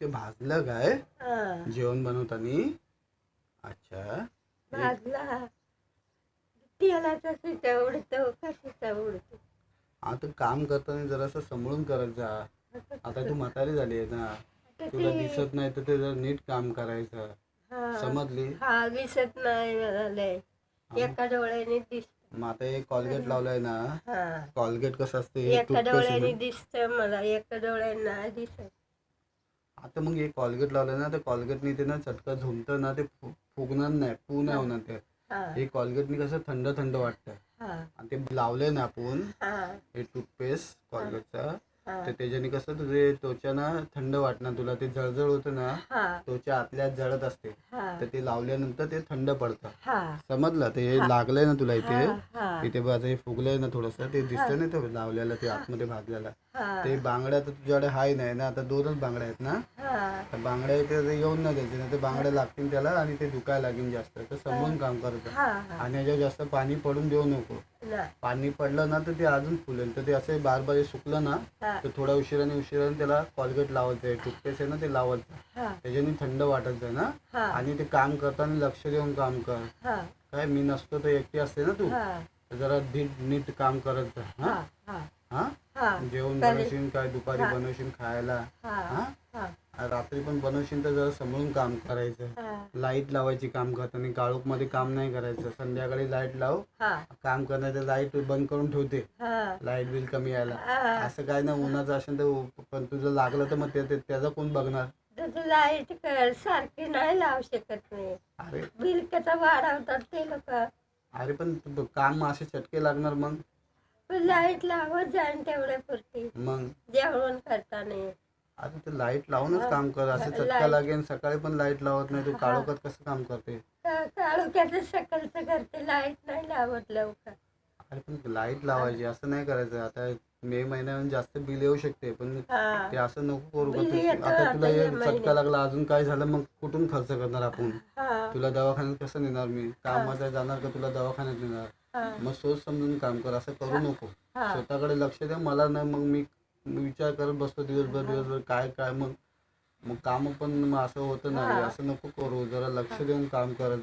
ते भाजलं काय? हा. जेवण बनवताना? अच्छा. भाजला. तेलाचा सुद्धा उडतो कशाचा उडतो? आता काम करताना जरासं सांभाळून करत जा. आता तू म्हातारी झाली आहे ना. आता तुला ते- दिसत नाही तर ते जरा नीट काम करायचं. हा. समजली? हा दिसत नाही मला लय एका डोळ्याने दिसत मग आता हे कॉलगेट लावलंय ना. हा. कॉलगेट कसं असते हे एका डोळ्याने. दिसत मला. एका डोळ्याने नाही दिसत आता मग हे कॉलगेट लावलंय ना ते कॉलगेटनी ते ना चटका झुमतं ना ते फुगणार नाही पू नाही होणार ते. हा. कॉलगेटनी कसं थंड थंड वाटतं आणि ते लावलंय ना आपण हा. टूथपेस्ट कॉलगेटचा. तर त्याच्याने कसं तुझे त्वचा ना थंड वाटणार तुला ते जळजळ होतं ना त्वचा आतल्यात जळत असते. तर ते लावल्यानंतर ते थंड पडतं. समजलं? ते लागलंय ना तुला इथे? इथे हे फुगलंय ना थोडस ते दिसतंय ना ते लावलेलं ते आतमध्ये भाजलेलं ते बांगड्या तर तुझ्याकडे हाय नाही ना आता दोनच बांगड्या आहेत ना? तर बांगड्या इथे ते येऊन नाही द्यायचे ना ते बांगड्या लागतील त्याला आणि ते दुखायला लागेल जास्त. तर समजून काम करत. आणि याच्यावर जास्त पाणी पडून देऊ नको. नाही पाणी पडलं ना तर ते अजून फुलेल. तर ते असं बार बार सुकलं ना तर थोड्या उशिराने उशिराने त्याला कॉलगेट लावायचं आहे. टूथपेस्ट आहे ना ते लावायचं. त्याच्याने थंड वाटत आहे ना. आणि ते काम करताना लक्ष देऊन काम कर. काय मी नसतो तर एकटी असते ना तू? जरा नीट नीट काम करत जा. हा? जेवण. बनवशील काय? दुपारी. बनवशील खायला? हा. रात्री पण बनवशील तर जरा सांभाळून काम करायचं. लाइट लावायची काम करताना काळोखमध्ये काम नाही करायचं. संध्याकाळी लाइट लाव हा. काम करण्याचं लाइट बंद करून ठेवते. हा. लाइट बिल कमी यायला. हा. असं काय ना उन्हाचं असेल तर पण तुझं लागलं तर मग ते ते- त्याचं कोण बघणार? लाइट कर सारखी नाही लावू शकत नाही अरे. बिल कसं वाढवतात ते लोक. अरे पण तू- काम असे चटके लागणार मग. लाइट लावत जाईन तेवढ्या पुरती मग? जेवण करताना. अरे ते लाइट लावूनच काम कर. असं चटका. लागेल सकाळी पण लाइट लावत नाही तू. काळोखात कसं काम करते? का- काळोख्याचं सकाळचं करते लाइट नाही लावत लवकर. अरे पण लाइट लावायची असं नाही करायचं. आता मे महिन्यात जास्त बिल येऊ शकते पण ते असं नको करू का आता तुला हे चटका. लागला अजून काय झालं मग कुठून खर्च करणार आपण? तुला दवाखान्यात कसं नेणार मी? कामात जाणार का तुला दवाखान्यात नेणार? मग सोच समजून काम कर असं करू नको. स्वतःकडे लक्ष दे मला नाही मग मी विचार करत बसतो दिवसभर दिवसभर काय काय मग मग काम पण मग असं होतं नाही. असं नको करू जरा लक्ष देऊन काम करत जा.